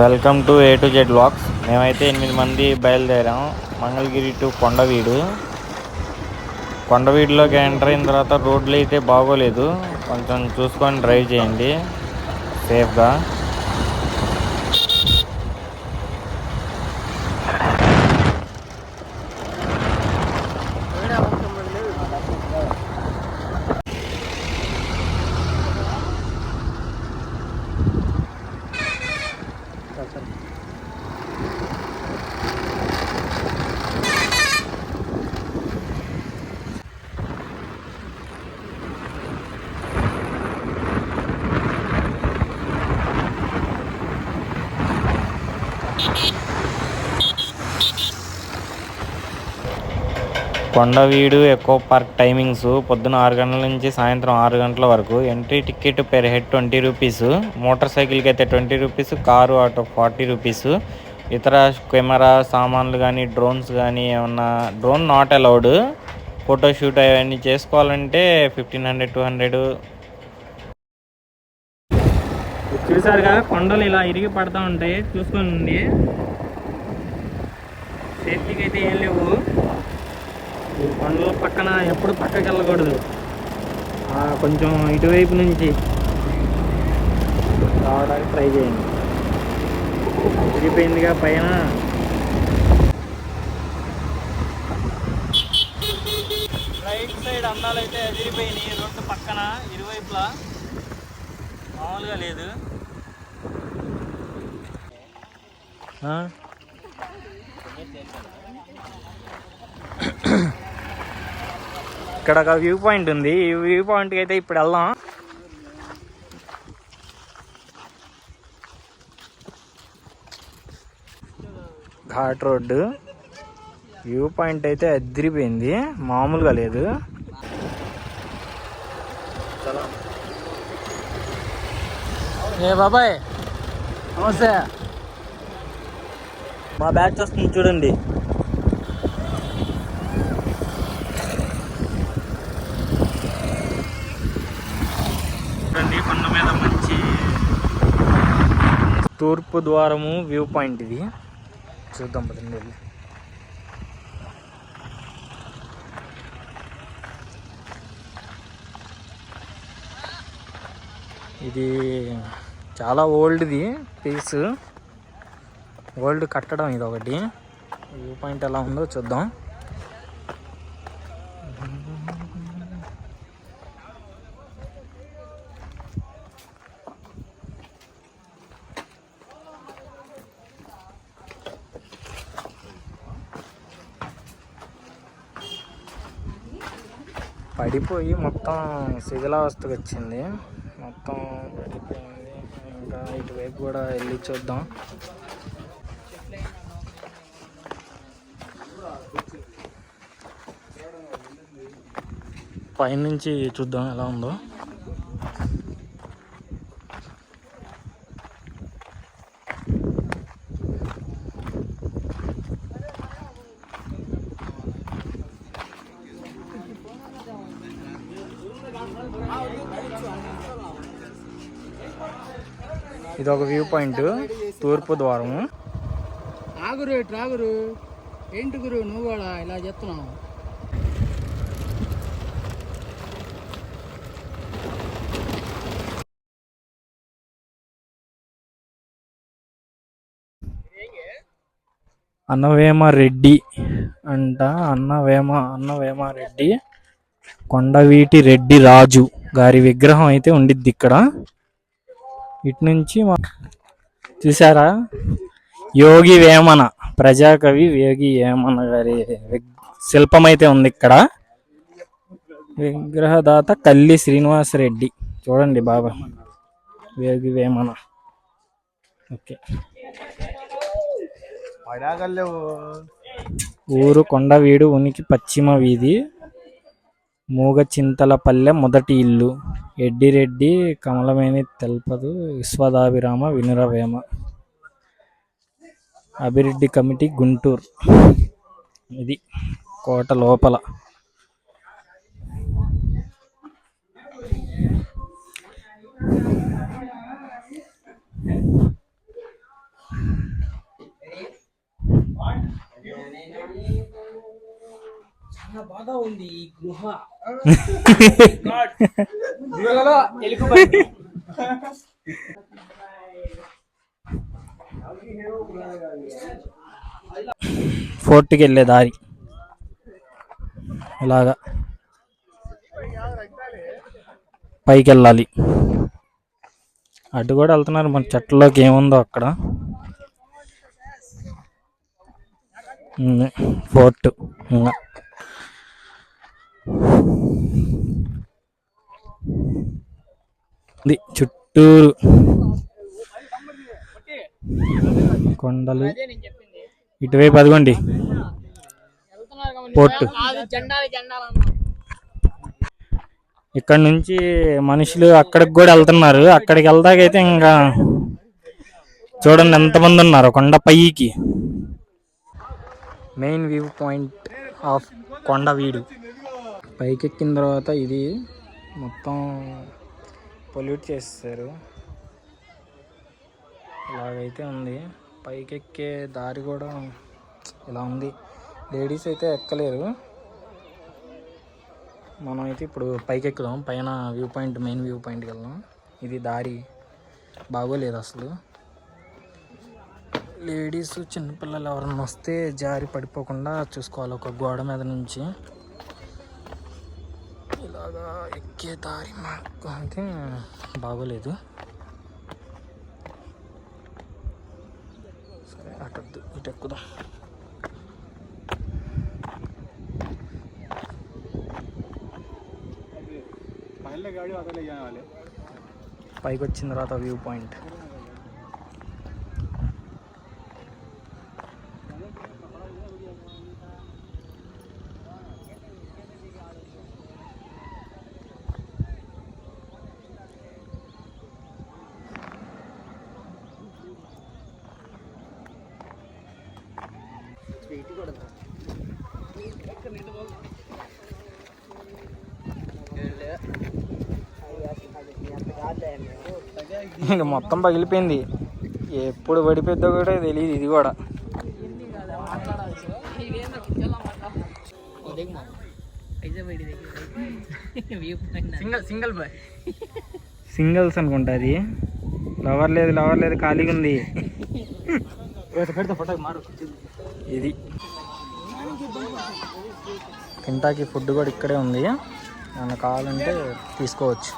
Welcome to A to Z blocks మేమైతే ఎనిమిది మంది బయలుదేరాం. మంగళగిరి టు కొండవీడు. కొండవీడులోకి ఎంటర్ అయిన తర్వాత రోడ్లు అయితే బాగోలేదు. కొంచెం చూసుకొని డ్రైవ్ చేయండి. సేఫ్గా కొండవీడు ఎకో పార్క్ టైమింగ్స్ పొద్దున ఆరు గంటల నుంచి సాయంత్రం ఆరు గంటల వరకు. Entry ticket per head twenty rupees motor సైకిల్కి అయితే twenty rupees car auto forty rupees ఇతర కెమెరా సామాన్లు కానీ డ్రోన్స్ కానీ ఏమన్నా డ్రోన్ నాట్ అలౌడ్ ఫోటోషూట్ అవన్నీ చేసుకోవాలంటే ఫిఫ్టీన్ హండ్రెడ్ టూ హండ్రెడ్ చూసారుగా కొండలు ఇలా ఇరిగి పడతా ఉంటాయి. చూసుకోండి. సేఫ్టీకి అయితే ఏం లేవు. ఈ కొండల పక్కన ఎప్పుడు పక్కకి వెళ్ళకూడదు కొంచెం ఇటువైపు నుంచి రావడానికి ట్రై చేయండి విరిగిపోయిందిగా పైన రైట్ సైడ్ అందాలు అయితే విరిగిపోయినాయి రోడ్డు పక్కన ఇరువైపులా మామూలుగా లేదు? ఇక్కడ ఒక వ్యూ పాయింట్ ఉంది. ఈ వ్యూ పాయింట్కి అయితే ఇప్పుడు వెళ్దాం. ఘాట్ రోడ్డు. వ్యూ పాయింట్ అయితే అదిరిపోయింది. మామూలుగా లేదు. ఏ బాబాయ్ నమస్తే. మా బ్యాచ్ వస్తుంది చూడండి చూడండి కొండ మీద మంచి తూర్పు ద్వారము వ్యూ పాయింట్ ఇది. చూద్దాం పదండి వెళ్ళి. ఇది చాలా ఓల్డ్ది పీస్ ఓల్డ్ కట్టడం ఇది ఒకటి. వ్యూ పాయింట్ ఎలా ఉందో చూద్దాం. పడిపోయి మొత్తం శిథిలావస్థకు వచ్చింది మొత్తం పడిపోయింది. ఇంకా ఇటువైపు కూడా వెళ్ళి చూద్దాం. పైనుంచి చూద్దాం ఎలా ఉందో. ఇది ఒక వ్యూ పాయింట్. తూర్పు ద్వారము. ఆగురు ట్రాగురు ఏంటి గురు నువ్వు కూడా ఇలా చెప్తున్నావు? అన్నవేమ రెడ్డి అంట. అన్నవేమ అన్నవేమ రెడ్డి కొండవీటి రెడ్డి రాజు గారి విగ్రహం అయితే ఉండిద్ది ఇక్కడ. ఇటు నుంచి మా- చూసారా యోగి వేమన ప్రజాకవి యోగి వేమన గారి శిల్పం అయితే ఉంది ఇక్కడ. విగ్రహదాత కల్లి శ్రీనివాసరెడ్డి. చూడండి బాబా. యోగి వేమన. ఓకే. ఊరు కొండవీడు ఉనికి పశ్చిమ వీధి. మూగచింతలపల్లె మొదటి ఇల్లు. ఎడ్డిరెడ్డి కమలమేని తెల్పదు విశ్వదాభిరామ వినురవేమ. అభివృద్ధి కమిటీ గుంటూరు. ఇది కోట లోపల. Thank you. చాలా బాగా ఉంది ఈ గృహ. గృహలో ఫోర్ట్కి వెళ్ళే దారి. ఇలాగా. పైకి వెళ్ళాలి. అటు కూడా వెళ్తున్నారు మన చెట్లలోకి ఏముందో అక్కడ. ఫోర్ట్. ఇంకా. ఉంది. చుట్టూరు. కొండలు. ఇటువైపు అదిగోండి. పోర్టు. ఇక్కడ నుంచి మనుషులు అక్కడికి కూడా వెళ్తున్నారు. అక్కడికి వెళ్దాకైతే ఇంకా చూడండి ఎంతమంది ఉన్నారు కొండ పైకి. Main view point of Kondaveedu పైకి ఎక్కిన తర్వాత ఇది మొత్తం పొల్యూట్ చేస్తారు. ఇలాగైతే ఉంది. పైకి ఎక్కే దారి కూడా ఇలా ఉంది. లేడీస్ అయితే ఎక్కలేరు. మనం అయితే ఇప్పుడు పైకి ఎక్కుదాం పైన వ్యూ పాయింట్ మెయిన్ వ్యూ పాయింట్కి వెళ్దాం. ఇది దారి. బాగోలేదు అసలు. లేడీస్ చిన్నపిల్లలు ఎవరన్నా వస్తే జారి పడిపోకుండా చూసుకోవాలి. ఒక గోడ మీద నుంచి. ఇలాగా ఎక్కే దారి మాకు. అయితే బాగోలేదు. సరే అటు వద్దు, ఇటు ఎక్కుదాం. పైకి వచ్చిన తర్వాత వ్యూ పాయింట్. ఇంక మొత్తం పగిలిపోయింది. ఎప్పుడు పడిపోద్దో కూడా తెలియదు ఇది కూడా. సింగల్ సింగల్ బాయ్ సింగిల్స్ అనుకుంటా అది. లవర్ లేదు లవర్ లేదు ఖాళీగా ఉంది. ఇది. తింటాకి ఫుడ్ కూడా ఇక్కడే ఉంది. ఏమన్నా కావాలంటే తీసుకోవచ్చు.